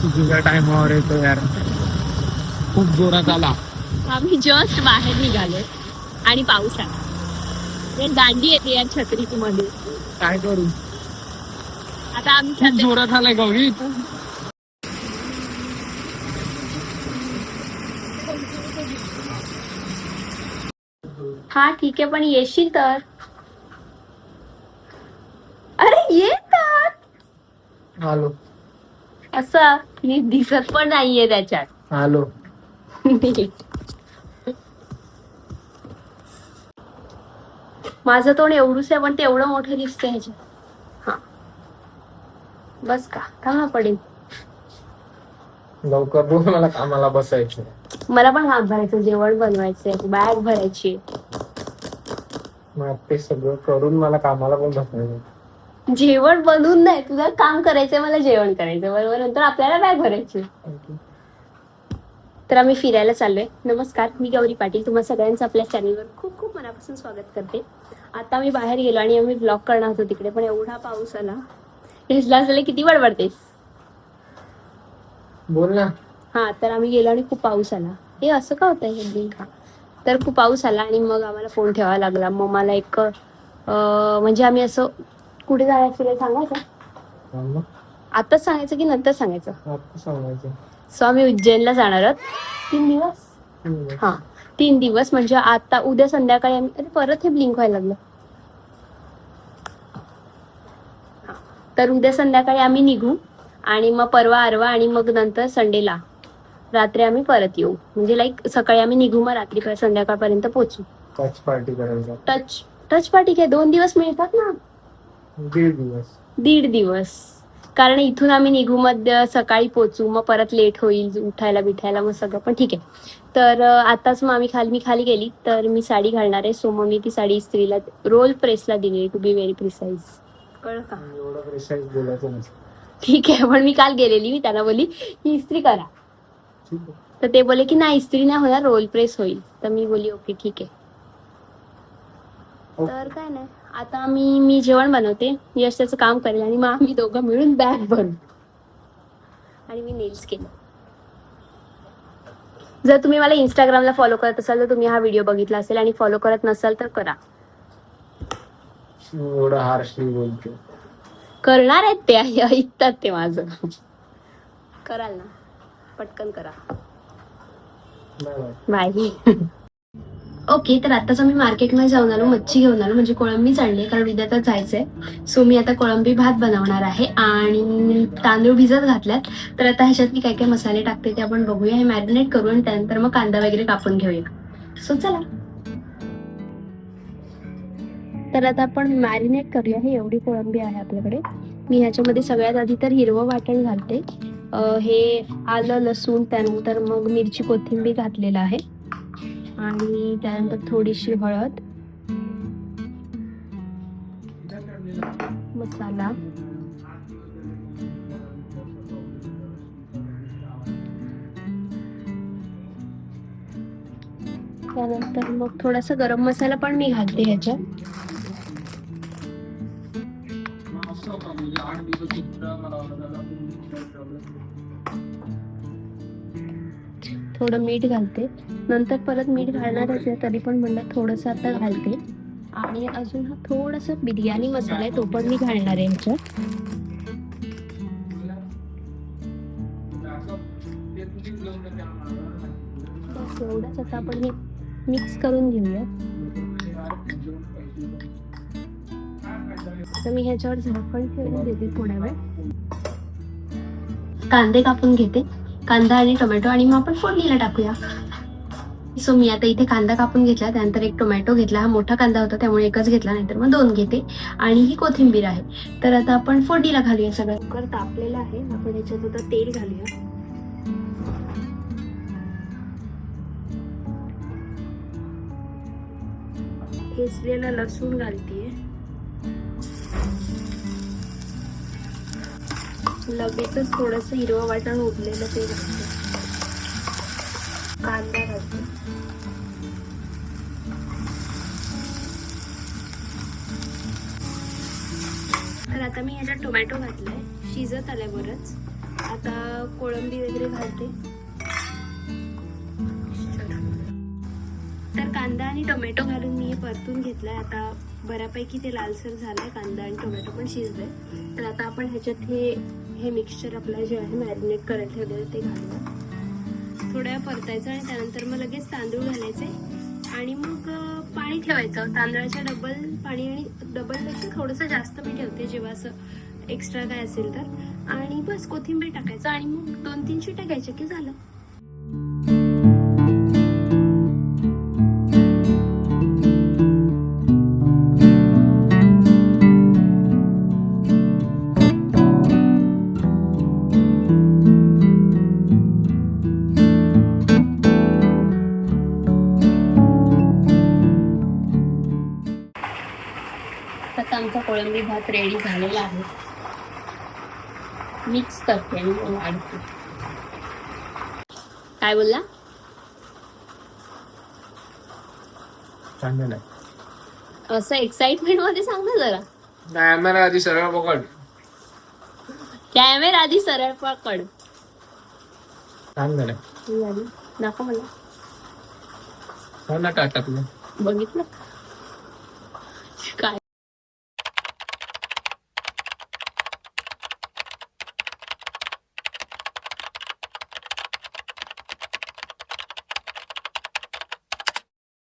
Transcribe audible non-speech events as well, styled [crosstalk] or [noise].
चुकीच्या टायमावर येतो यार खूप जोरात आला आम्ही जस्ट बाहेर निघालो आणि पाऊस आला. यार दांडी येते यार छत्रीची मध्ये काय करू आता आम्ही खूप सध्या जोरात आलाय गौरी हा? ठीक आहे पण येशील तर? अरे ये तर आलो. असं नीट दिसत पण नाहीये त्याच्यात. आलो. माझं तोंड एवढूच आहे पण ते एवढं मोठं दिसतंय ह्याच्यात. हा. बस का? पडेल. लवकर बोल मला कामाला बसायचं मला पण हात भरायचं जेवण बनवायचंय बॅग भरायची. मग ते सगळं करून मला कामाला पण बसायचं जेवण बनवून नाही तुझं काम करायचंय मला जेवण करायचं बरोबर नंतर आपल्याला बॅग भरायची. तर आम्ही फिरायला चाललोय. नमस्कार मी गौरी पाटील. तुम्हा सगळ्यांचं आपल्या चॅनलवर खूप खूप मनापासून स्वागत करते. आता मी बाहेर गेलो आणि आम्ही ब्लॉग करणार होतो तिकडे पण एवढा पाऊस आला. हेसला असलेले किती बडबडतेस बोल ना. हा तर आम्ही गेलो आणि खूप पाऊस आला. हे असं का होतं हे हा. तर खूप पाऊस आला आणि मग आम्हाला फोन ठेवावा लागला. मग मला एक म्हणजे आम्ही असं कुठे जायचं ते सांगायचं. आताच सांगायचं की नंतर सांगायचं? आता सांगायचं. सो आम्ही उज्जैनला जाणार आहोत. तीन दिवस? हम्म. हा तीन दिवस म्हणजे आता उद्या संध्याकाळी आम्ही अरे परत हे ब्लिंक व्हायला लागलं. हा. तर उद्या संध्याकाळी आम्ही निघू आणि मग परवा आरवा आणि मग नंतर संडेला रात्री आम्ही परत येऊ. म्हणजे लाईक सकाळी आम्ही निघू मग रात्री संध्याकाळपर्यंत पोहोचू. टच पार्टी करायचा टच टच पार्टी काय? दोन दिवस मिळतात ना? दीड दिवस. दीड दिवस. कारण इथून आम्ही निघू मध्ये सकाळी पोचू मग परत लेट होईल उठायला बिठायला मग सगळं. पण ठीक आहे. तर आताच मग आम्ही खाली मी खाली गेली तर मी साडी घालणार आहे. सो मग मी ती साडी स्त्रीला रोल प्रेसला दिली टू बी व्हेरी प्रिसाईज कळलं का? एवढं प्रेसाईज बोलायचं नाही. ठीक आहे पण मी काल गेलेली मी त्यांना बोलली की इस्त्री करा. ठीक आहे. तर ते बोले की नाही इस्त्री नाही होणार रोल प्रेस होईल. तर मी बोली ओके ठीक आहे. तर काय नाही. आता मी मी जेवण बनवते. यश त्याचं काम करेल आणि मग आम्ही दोघं मिळून बॅग भरू. आणि मी नेल्स केलं. जर तुम्ही मला इंस्टाग्रामला फॉलो करत असाल तर तुम्ही हा व्हिडिओ बघितला असेल आणि फॉलो करत नसाल तर करा. बोलतो. करणार आहेत ते ऐकतात ते माझं. कराल ना. पटकन करा. बाय [laughs] ओके तर आताच आम्ही मार्केटमध्ये जाऊन आलो मच्छी घेऊन आलो म्हणजे कोळंबीच आणली कारण उद्या तर जायचंय. सो मी आता कोळंबी भात बनवणार आहे आणि तांदूळ भिजत घातल्यात. तर आता ह्याच्यात मी काय काय मसाले टाकते ते आपण बघूया हे मॅरिनेट करू आणि त्यानंतर मग कांदा वगैरे कापून घेऊया. सो चला. तर आता आपण मॅरिनेट करूया हे एवढी कोळंबी आहे आपल्याकडे. मी ह्याच्यामध्ये सगळ्यात आधी तर हिरवं वाटण घालते. हे आलं लसूण त्यानंतर मग मिरची कोथिंबीर घातलेलं आहे. आणि त्यानंतर थोडीशी हळद मसाला त्यानंतर मग थोडासा गरम मसाला पण मी घालते ह्याच्यात. थोडं मीठ घालते. नंतर परत मीठ घालणारच आहे तरी पण म्हणलं थोडंसं आता घालते. आणि अजून हा थोडासा बिर्याणी मसाला आहे तो पण मी घालणार आहे याच्यात. एवढंच आता आपण हे मिक्स करून घेऊया. तर मी ह्याच्यावर झाकण ठेवून देते थोड्या वेळ. कांदे कापून घेते. कांदा आणि टोमॅटो आणि मग आपण फोडणीला टाकूया. सो मी आता इथे कांदा कापून घेतला त्यानंतर एक टोमॅटो घेतला. हा मोठा कांदा होता त्यामुळे एकच घेतला नाहीतर मग दोन घेते. आणि ही कोथिंबीर आहे. तर आता आपण फोडणीला घालूया सगळं. कुकर तापलेला आहे. आपण याच्यात आता तेल घालूया. ठेचलेला लसूण घालते. लगेचच थोडंसं हिरवं वाटण उरलेलं ते घालते. कांदा घालते. तर आता मी ह्याच्यात टोमॅटो घातलाय. शिजत आलाय बरंच. आता कोळंबी वगैरे घालते. तर कांदा आणि टोमॅटो घालून मी हे परतून घेतलाय. आता बऱ्यापैकी ते लालसर झालाय कांदा आणि टोमॅटो पण शिजले. तर आता आपण ह्याच्यात हे हे मिक्सचर आपलं जे आहे मॅरिनेट करत ठेवलेलं ते घालूया. थोड्या परतायचं आणि त्यानंतर मग लगेच तांदूळ घालायचे. आणि मग पाणी ठेवायचं. तांदळाच्या डबल पाणी आणि डबलपेक्षा म्हणजे थोडंसं जास्त मी ठेवते जेव्हा असं एक्स्ट्रा काय असेल तर. आणि बस कोथिंबीर टाकायचं. आणि मग दोन तीन शिट्या घ्यायच्या की झालं. कोळंबी भात रेडी झालेला आहे. मिक्स करते आणि वाढते. काय बोलला? चांगलं नाही. असं एक्साइटमेंटमध्ये सांग ना जरा. कॅमेरा आधी सरळ पकड. कॅमेरा आधी सरळ पकड. चांगलं नाही. दाखव मला हो ना टाटा तुला बघितलं?